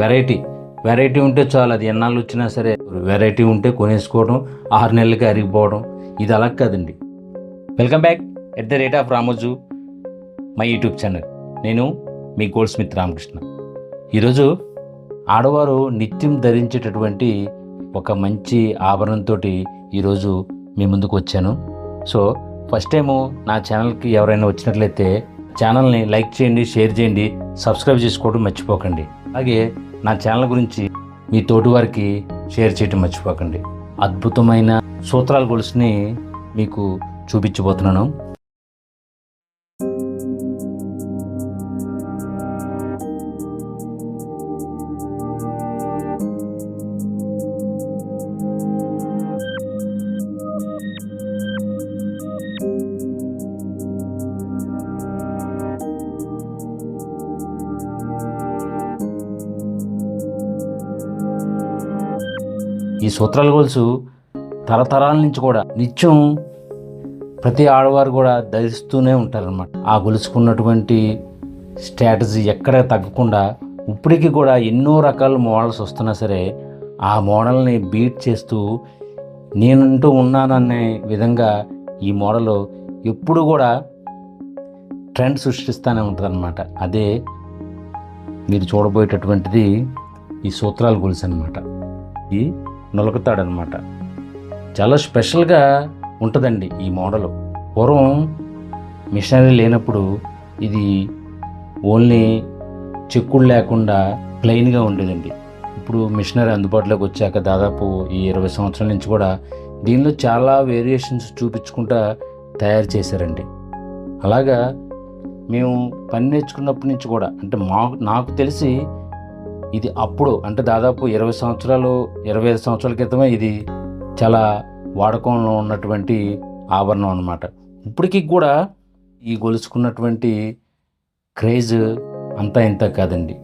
Variety variety ఉంటే చాలు అది ఎన్నాళ్ళు వచ్చినా సరే వెరైటీ ఉంటే కొనేసుకోవడం ఆరు నెలలకి అరిగిపోవడం ఇది అలా కాదండి. Welcome back at the rate of Ramoju my YouTube channel నేను మీ గోల్డ్ స్మిత్ రామకృష్ణ ఈరోజు ఆడవారు నిత్యం ధరించేటటువంటి ఒక మంచి ఆభరణంతో ఈరోజు మీ ముందుకు వచ్చాను. సో ఫస్ట్ టైము నా ఛానల్కి ఎవరైనా వచ్చినట్లయితే ఛానల్ని లైక్ చేయండి షేర్ చేయండి సబ్స్క్రైబ్ చేసుకోవడం మర్చిపోకండి. అలాగే నా ఛానల్ గురించి మీ తోటి వారికి షేర్ చేయడం మర్చిపోకండి. అద్భుతమైన సూత్రాల గొలుసుని మీకు చూపించబోతున్నాను. ఈ సూత్రాల గొలుసు తరతరాల నుంచి కూడా నిత్యం ప్రతి ఆడవారు కూడా ధరిస్తూనే ఉంటారనమాట ఆ గొలుసుకున్నటువంటి స్ట్రాటజీ ఎక్కడ తగ్గకుండా ఇప్పటికీ కూడా ఎన్నో రకాల మోడల్స్ వస్తున్నా సరే ఆ మోడల్ని బీట్ చేస్తూ నేనంటూ ఉన్నాననే విధంగా ఈ మోడల్ ఎప్పుడు కూడా ట్రెండ్ సృష్టిస్తూనే ఉంటుంది అదే మీరు చూడబోయేటటువంటిది ఈ సూత్రాల గొలుసు అనమాట ఈ నొలకుతాడనమాట. చాలా స్పెషల్గా ఉంటుందండి ఈ మోడలు. పూర్వం మిషనరీ లేనప్పుడు ఇది ఓన్లీ చెక్కులు లేకుండా ప్లెయిన్గా ఉండేదండి. ఇప్పుడు మిషనరీ అందుబాటులోకి వచ్చాక దాదాపు ఈ ఇరవై సంవత్సరాల నుంచి కూడా దీనిలో చాలా వేరియేషన్స్ చూపించుకుంటా తయారు చేశారండి. అలాగా మేము పని నేర్చుకున్నప్పటి నుంచి కూడా అంటే మా నాకు తెలిసి ఇది అప్పుడు అంటే దాదాపు ఇరవై సంవత్సరాలు ఇరవై ఐదు సంవత్సరాల క్రితమే ఇది చాలా వాడకంలో ఉన్నటువంటి ఆభరణం అన్నమాట. ఇప్పటికీ కూడా ఈ గొలుసుకున్నటువంటి క్రేజ్ అంతా ఇంత కాదండి.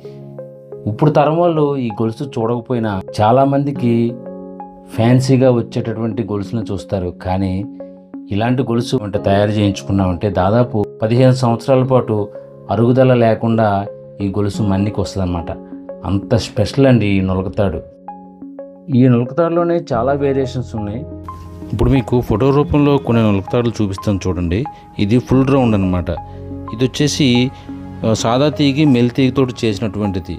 ఇప్పుడు తరం వాళ్ళు ఈ గొలుసు చూడకపోయినా చాలామందికి ఫ్యాన్సీగా వచ్చేటటువంటి గొలుసులను చూస్తారు. కానీ ఇలాంటి గొలుసు అంటే తయారు చేయించుకున్నామంటే దాదాపు పదిహేను సంవత్సరాల పాటు అరుగుదల లేకుండా ఈ గొలుసు మన్నికి వస్తుందన్నమాట అంత స్పెషల్ అండి ఈ నులకతాడు. ఈ నులకతాడులోనే చాలా వేరియేషన్స్ ఉన్నాయి. ఇప్పుడు మీకు ఫోటో రూపంలో కొన్ని నులకతాడులు చూపిస్తాను చూడండి. ఇది ఫుల్ రౌండ్ అనమాట ఇది వచ్చేసి సాదా తీగి మెల్ తీగతోటి చేసినటువంటిది.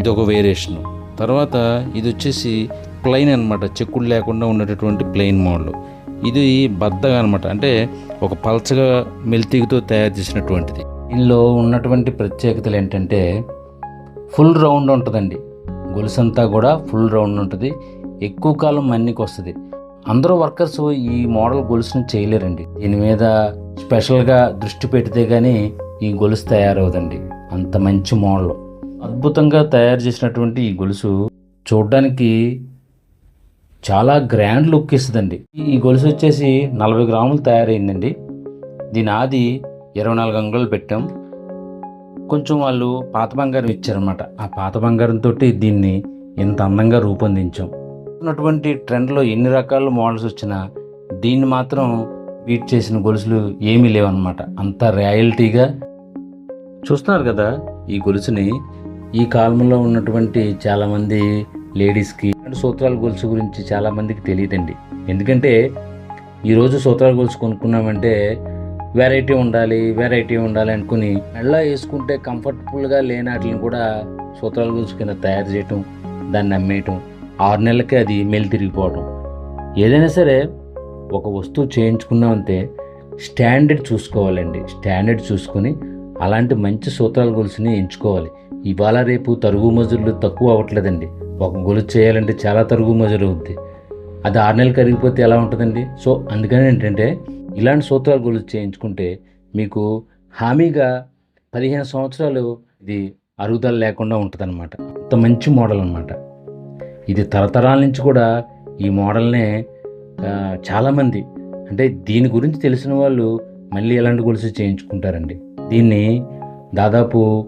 ఇది ఒక వేరియేషన్. తర్వాత ఇది వచ్చేసి ప్లెయిన్ అనమాట చెక్కులు లేకుండా ఉండేటటువంటి ప్లెయిన్ మోడల్. ఇది బద్దగా అనమాట అంటే ఒక పల్చగా మెల్తీగతో తయారు చేసినటువంటిది. దీనిలో ఉన్నటువంటి ప్రత్యేకతలు ఏంటంటే ఫుల్ రౌండ్ ఉంటుందండి. గొలుసంతా కూడా ఫుల్ రౌండ్ ఉంటుంది. ఎక్కువ కాలం మన్నికి వస్తుంది. అందరూ వర్కర్స్ ఈ మోడల్ గొలుసును చేయలేరండి. దీని మీద స్పెషల్గా దృష్టి పెడితే కానీ ఈ గొలుసు తయారవుదండి అంత మంచి మోడల్. అద్భుతంగా తయారు చేసినటువంటి ఈ గొలుసు చూడడానికి చాలా గ్రాండ్ లుక్ ఇస్తుందండి. ఈ గొలుసు వచ్చేసి నలభై గ్రాములు తయారైందండి. దీని ఆది ఇరవై నాలుగు అంగుళాలు పెట్టాం. కొంచెం వాళ్ళు పాత బంగారం ఇచ్చారనమాట ఆ పాత బంగారంతో దీన్ని ఇంత అందంగా రూపొందించాం. ఉన్నటువంటి ట్రెండ్లో ఎన్ని రకాల మోడల్స్ వచ్చినా దీన్ని మాత్రం బీట్ చేసిన గొలుసులు ఏమీ లేవన్నమాట. అంత రాయల్టీగా. చూస్తున్నారు కదా ఈ గొలుసుని. ఈ కాలంలో ఉన్నటువంటి చాలామంది లేడీస్కి సూత్రాల గొలుసు గురించి చాలామందికి తెలియదండి. ఎందుకంటే ఈరోజు సూత్రాల గొలుసు కొనుక్కున్నామంటే వెరైటీ ఉండాలి వెరైటీ ఉండాలి అనుకుని మెళ్ళ వేసుకుంటే కంఫర్టబుల్గా లేని వాటిని కూడా సూత్రాల గొలుసు కింద తయారు చేయటం దాన్ని అమ్మేయటం ఆరు నెలలకే అది మెల్లి తిరిగిపోవడం ఏదైనా సరే ఒక వస్తువు చేయించుకున్నామంటే స్టాండర్డ్ చూసుకోవాలండి. స్టాండర్డ్ చూసుకొని అలాంటి మంచి సూత్రాల గొలుసుని ఎంచుకోవాలి. ఇవాళ రేపు తరుగు మజుర్లు తక్కువ అవ్వట్లేదండి. ఒక గొలుసు చేయాలంటే చాలా తరుగు మజురు అవుద్ది. అది ఆరు నెలలు కరిగిపోతే ఎలా ఉంటుందండి? సో అందుకని ఏంటంటే ఇలాంటి సూత్రాల గొలుసు చేయించుకుంటే మీకు హామీగా పదిహేను సంవత్సరాలు ఇది అరుగుదల లేకుండా ఉంటుందన్నమాట. అంత మంచి మోడల్ అనమాట ఇది తరతరాల నుంచి కూడా ఈ మోడల్నే చాలామంది అంటే దీని గురించి తెలిసిన వాళ్ళు మళ్ళీ ఎలాంటి గొలుసు చేయించుకుంటారండి. దీన్ని దాదాపు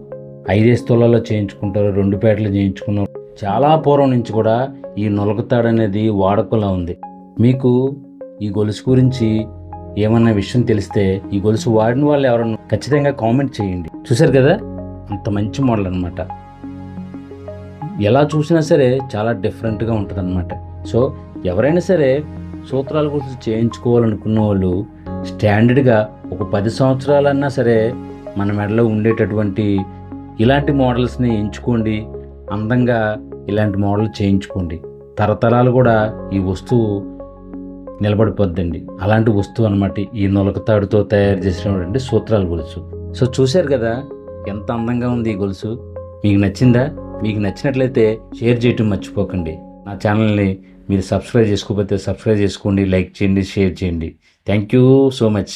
ఐదేసి తులాల్లో చేయించుకుంటారు రెండు పేటలు చేయించుకున్నారు. చాలా పూర్వం నుంచి కూడా ఈ నొలకతాడు అనేది ఉంది. మీకు ఈ గొలుసు గురించి ఏమన్నా విషయం తెలిస్తే ఈ గొలుసు వాడిన వాళ్ళు ఎవరన్నా ఖచ్చితంగా కామెంట్ చేయండి. చూశారు కదా? అంత మంచి మోడల్ అనమాట ఎలా చూసినా సరే చాలా డిఫరెంట్గా ఉంటుంది సో ఎవరైనా సరే సూత్రాల గురించి చేయించుకోవాలనుకున్న వాళ్ళు స్టాండర్డ్గా ఒక పది సంవత్సరాలన్నా సరే మన మెడలో ఉండేటటువంటి ఇలాంటి మోడల్స్ని ఎంచుకోండి. అందంగా ఇలాంటి మోడల్ చేయించుకోండి. తరతరాలు కూడా ఈ వస్తువు నిలబడిపోద్దండి. అలాంటి వస్తువు అనమాట ఈ నొలకతాడుతో తయారు చేసినటువంటి సూత్రాల గొలుసు. సో చూశారు కదా ఎంత అందంగా ఉంది ఈ గొలుసు. మీకు నచ్చిందా? మీకు నచ్చినట్లయితే షేర్ చేయటం మర్చిపోకండి. నా ఛానల్ని మీరు సబ్స్క్రైబ్ చేసుకోకపోతే సబ్స్క్రైబ్ చేసుకోండి లైక్ చేయండి షేర్ చేయండి. Thank you so much.